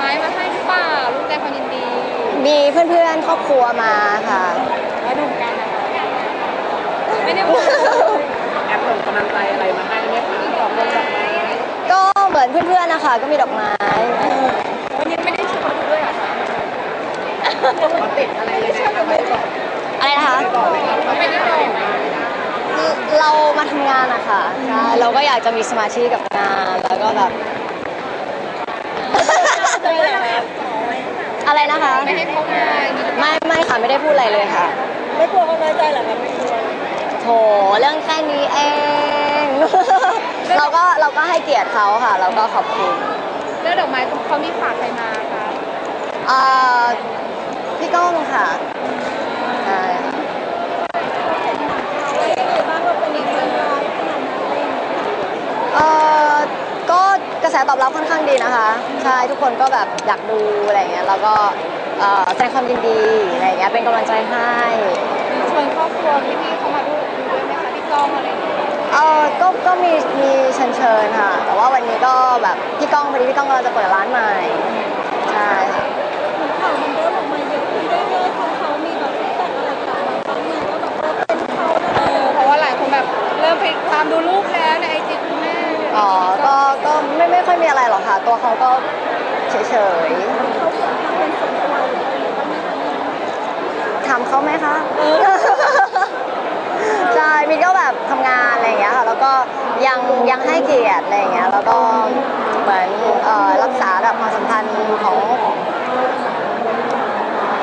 ไม้มาให้หรือเปล่ารู้แต่ความยินดีมีเพื่อนๆครอบครัวมาค่ะ แล้วหนุ่มกันนะคะไม่ได้พูดแอปส่งกำลังใจอะไรมาให้ไหมคะดอกมงดอกไม้ก็เหมือนเพื่อนๆนะคะก็มีดอกไม้ วันนี้ไม่ได้ชวนด้วยเหรอคะมาติดอะไรยังไงคะไม่บอกอะไรนะคะ บอกไหมคะไม่ได้บอกเรามาทำงานอะค่ะใช่เราก็อยากจะมีสมาธิกับงาน แล้วก็แบบ อะไรนะคะ ไม่ให้เขามาอย่างนี้ไม่ไม่ค่ะไม่ได้พูดอะไรเลยค่ะ ไม่กลัวเขาน้อยใจเหรอคะไม่กลัวโถเรื่องแค่นี้เอง เราก็เราก็ให้เกียรติเขาค่ะ เราก็ขอบคุณเรื่องดอกไม้เขามีฝากใครมาคะเอ่อพี่ก้องค่ะใช่ค่ะเอ่อก็กระแสตอบรับค่อนข้างดีนะคะ ใช่ทุกคนก็แบบอยากดูอะไรอย่างเงี้ยแล้วก็เอ่อแสดงความยินดีอะไรอย่างเงี้ยเป็นกำลังใจให้ชวนครอบครัวพี่ๆเขามาดูดูด้วยไหมคะพี่ก้องอะไรอย่างเงี้ยเออก็ก็มีมีเชิญเชิญค่ะ แต่ว่าวันนี้ก็แบบพี่ก้องพอดีพี่ก้องกำลังจะเปิดร้านใหม่ใช่ค่ะข่าวมันเริ่มออกมาเยอะขึ้นเรื่อยๆเขาเขามีแบบฟีดแบ็กอะไรกลับมาบ้างไหมว่าแบบเออเป็นเขานะเออเพราะว่าหลายคนแบบเริ่มไปตามดูรูปแล้วในไอจีคุณแม่ อ๋อ ก็ก็ไม่ไม่ค่อยมีอะไรหรอกค่ะ ตัวเขาก็เฉยเขาส่วนทางเป็นส่วนตัวหรืออะไรบ้างไหมคะๆถามเขาไหมคะ ใช่มินก็แบบทำงานอะไรอย่างเงี้ยค่ะ แล้วก็ยังยังให้เกียรติอะไรอย่างเงี้ย แล้วก็เหมือนเอ่อรักษาแบบความสัมพันธ์ของ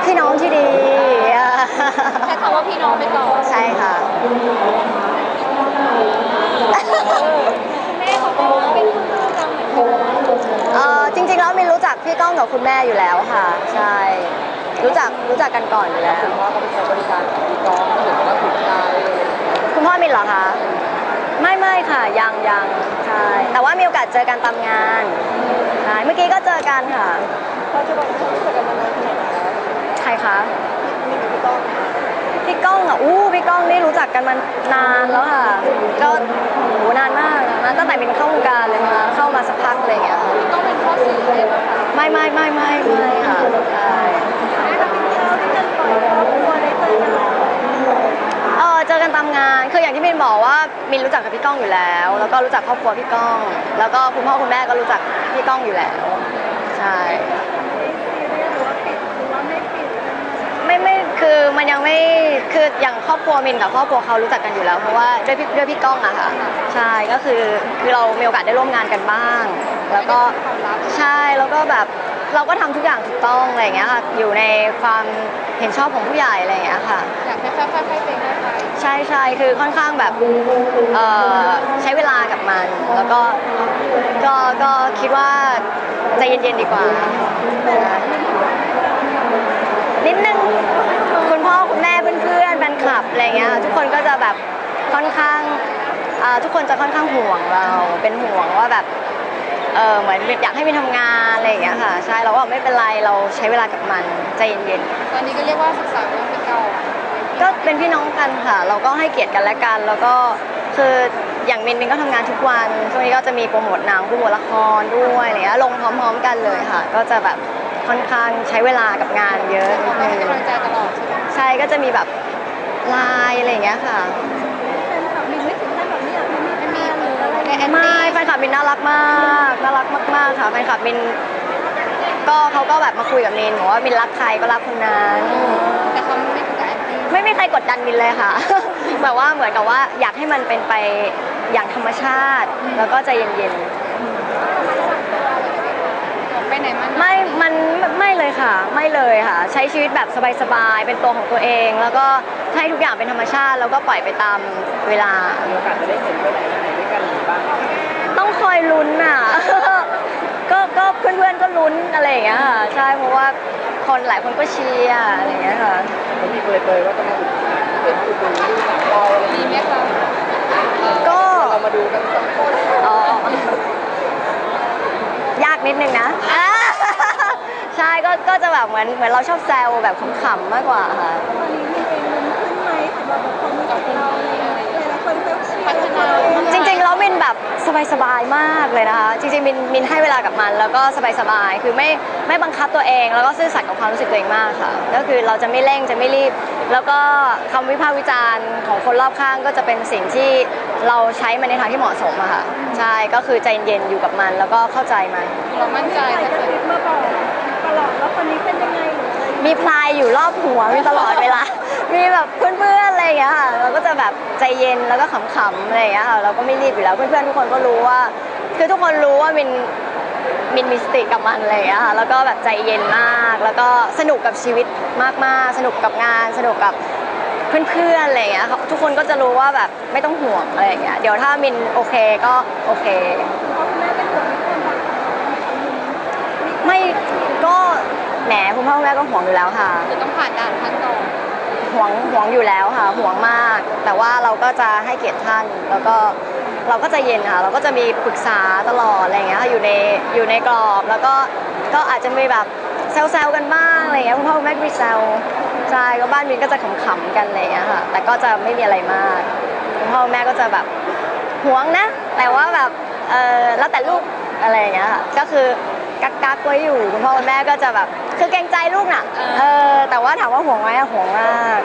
พี่น้องที่ดีใช้คำว่าพี่น้องไปก่อน ใช่ค่ะ แม่เขาก็เป็นคู่กันเหมือนกัน เอ่อจริงๆแล้วมินรู้จักพี่ก้ องกับคุณแม่อยู่แล้วค่ะ ใช่ รู้จักรู้จักกันก่อนอยู่แล้วว่าเขาไปใช้บริการของพี่ก้องเห็นว่าถูกใจคุณพ่อมินเหรอคะ ไม่ไม่ค่ะ ยังยังใช่ แต่ว่ามีโอกาสเจอกันตามงานใช่เมื่อกี้ก็เจอกันค่ะเขาจะบอกเขารู้จักกันมานานขนาดไหนแล้วใครคะนี่กับพี่ก้อง พี่ก้องอะอู้พี่ก้องนี่รู้จักกันมานานแล้วค่ะ ก็โหนานมากนะตั้งแต่มินเข้าวงการเลยมาเข้ามาสักพักอะไรอย่างเงี้ยค่ะต้องเป็นข้อสื่อเลยเหรอคะไม่ไม่ไม่ไม่ไม่ค่ะใช่แม่กับพี่เขาที่กันปล่อยครอบครัวได้เจอกันแล้วเออเจอกันตามงานคืออย่างที่มินบอกว่ามินรู้จักกับพี่ก้องอยู่แล้ว แล้วก็รู้จักครอบครัวพี่ก้อง แล้วก็คุณพ่อคุณแม่ก็รู้จักพี่ก้องอยู่แล้ว ใช่ซีเรียสหรือว่าปิดหรือว่าไม่ปิดอะไรอย่างเงี้ยไม่ไม่คือมันยังไม่ คืออย่างครอบครัวมินกับครอบครัวเขารู้จักกันอยู่แล้วเพราะว่าด้วยพี่ด้วยพี่ก้องอะค่ะใช่ก็คือคือเรามีโอกาสได้ร่วมงานกันบ้าง แล้วก็ใช่แล้วก็แบบเราก็ทำทุกอย่างถูกต้องอะไรอย่างเงี้ยค่ะอยู่ในความเห็นชอบของผู้ใหญ่อะไรอย่างเงี้ยค่ะอยากให้ค่อยๆให้เป็นได้ไปใช่ใช่คือค่อนข้างแบบเอ่อใช้เวลากับมัน แล้วก็ก็ก็คิดว่าใจเย็นๆดีกว่านิดนึงคุณพ่อคุณแม่เพื่อนๆแฟนค ลับอะไรเงี้ยทุกคนก็จะแบบค่อนข้างอ่าทุกคนจะค่อนข้างห่วงเราเป็นห่วงว่าแบบเออเหมือนอยากให้มีทำงานอะไรอย่างเงี้ยค่ะ ใช่เราก็บอกไม่เป็นไรเราใช้เวลากับมันใจเย็นๆตอนนี้ก็เรียกว่าศึกษาเรื่องเป็นเก่าก็เป็นพี่น้องกันค่ะ เราก็ให้เกียรติกันและกัน แล้วก็คืออย่างมินมินก็ทำงานทุกวันช่วงนี้ก็จะมีโปรโมทหนังโปรโมทละครด้วยอะไรเงี้ยลงพร้อม ๆ กันเลยค่ะ ก็จะแบบค่อนข้างใช้เวลากับงานเยอะเขาก็ให้กำลังใจตลอดใช่ไหมใช่ก็จะมีแบบ ไลน์อะไรอย่างเงี้ยค่ะ แฟนคลับมีไม่ถึงขั้นแบบไม่อยากให้มีไม่มีหรืออะไรในแอนไม่ตี้แฟนคลับมินน่ารักมากน่ารักมากๆค่ะแฟนคลับมินก็เขาก็แบบมาคุยกับมินบอกว่ามินรักใครก็รักคนนั้นแต่เขาไม่ถึงกับแอนตี้ไม่มีใครกดดันมินเลยค่ะ แบบว่าเหมือนกับว่าอยากให้มันเป็นไปอย่างธรรมชาติ แล้วก็ใจเย็นไปไหนมันๆไม่ มันไม่เลยค่ะ ไม่เลยค่ะ ใช้ชีวิตแบบสบายๆ เป็นตัวของตัวเอง แล้วก็ให้ทุกอย่างเป็นธรรมชาติ แล้วก็ปล่อยไปตามเวลา มีโอกาสจะได้เห็นไปไหนมาไหนด้วยกันหรือบ้างต้องคอยลุ้นอะ ก็ก็เพื่อนๆก็ลุ้นอะไรอย่างเงี้ยค่ะ ใช่ เพราะว่าคนหลายคนก็เชียร์อะไรอย่างเงี้ยค่ะเขามีเปรยๆว่าจะมาอุดเป็นอุดหนุนดูหนังเราอะไรอย่างดีเงี้ยไหมคะก็เรามาดูกันสองคน อ๋อยาก นิดนึงนะอ่าใช่ก็ก็จะแบบเหมือนเหมือนเราชอบแซวแบบขำๆมากกว่าค่ะตอนนี้มีเองลุ้นขึ้นไหมสำหรับแบบความรู้จักเราอะไรอย่างเงี้ยหลายๆคนก็พัฒนาจริงๆแล้วมินแบบสบายๆมากเลยนะคะจริงๆมินมินให้เวลากับมัน แล้วก็สบายๆคือไม่ไม่บังคับตัวเอง แล้วก็ซื่อสัตย์กับความรู้สึกตัวเองมากค่ะ ก็คือเราจะไม่เร่งจะไม่รีบ แล้วก็คำวิพากษ์วิจารณ์ของคนรอบข้างก็จะเป็นสิ่งที่ เราใช้มันในทางที่เหมาะสมอะค่ะ ใช่ก็คือใจเย็นอยู่กับมันแล้วก็เข้าใจมัน เรามั่นใจใครถ้ากระเกิดซิบมาบอกตลอดว่าคนนี้เป็นยังไงหรืออะไรมีพลายอยู่รอบหัวมีตลอดเวลา มีแบบเพื่อนๆอะไรอย่างเงี้ยค่ะเราก็จะแบบใจเย็นแล้วก็ขำๆอะไรอย่างเงี้ยค่ะเราก็ไม่รีบอยู่แล้วเพื่อนๆทุกคนก็รู้ว่า คือทุกคนรู้ว่ามินมินมีสติกับมันอะไรอย่างเงี้ยค่ะแล้วก็แบบใจเย็นมาก แล้วก็สนุกกับชีวิตมากๆ สนุกกับงาน สนุกกับ เพื่อนๆอะไรอย่างเงี้ยค่ะทุกคนก็จะรู้ว่าแบบไม่ต้องห่วงอะไรอย่างเงี้ยเดี๋ยวถ้ามินโอเคก็โอเคคุณพ่อคุณแม่เป็นห่วงในความรักของเราไหมคะมินไม่ก็แหมคุณพ่อคุณแม่ก็ห่วงอยู่แล้วค่ะ จะต้องผ่านด่านขั้นตอนห่วงห่วงอยู่แล้วค่ะห่วงมาก แต่ว่าเราก็จะให้เกียรติท่านแล้วก็เราก็จะเย็นค่ะเราก็จะมีปรึกษาตลอดอะไรอย่างเงี้ยค่ะอยู่ในอยู่ในกรอบแล้วก็ก็อาจจะมีแบบแซวๆกันบ้างอะไรอย่างเงี้ยคุณพ่อคุณแม่ก็มีแซว ใช่ก็บ้านมินก็จะขำๆกันอะไรอย่างเงี้ยค่ะ แต่ก็จะไม่มีอะไรมากคุณพ่อแม่ก็จะแบบห่วงนะ แต่ว่าแบบเออแล้วแต่ลูกอะไรอย่างเงี้ยค่ะก็คือกักกักไว้อยู่คุณพ่อคุณแม่ก็จะแบบ คือเกรงใจลูกน่ะเออแต่ว่าถามว่าห่วงไหมอะห่วงมาก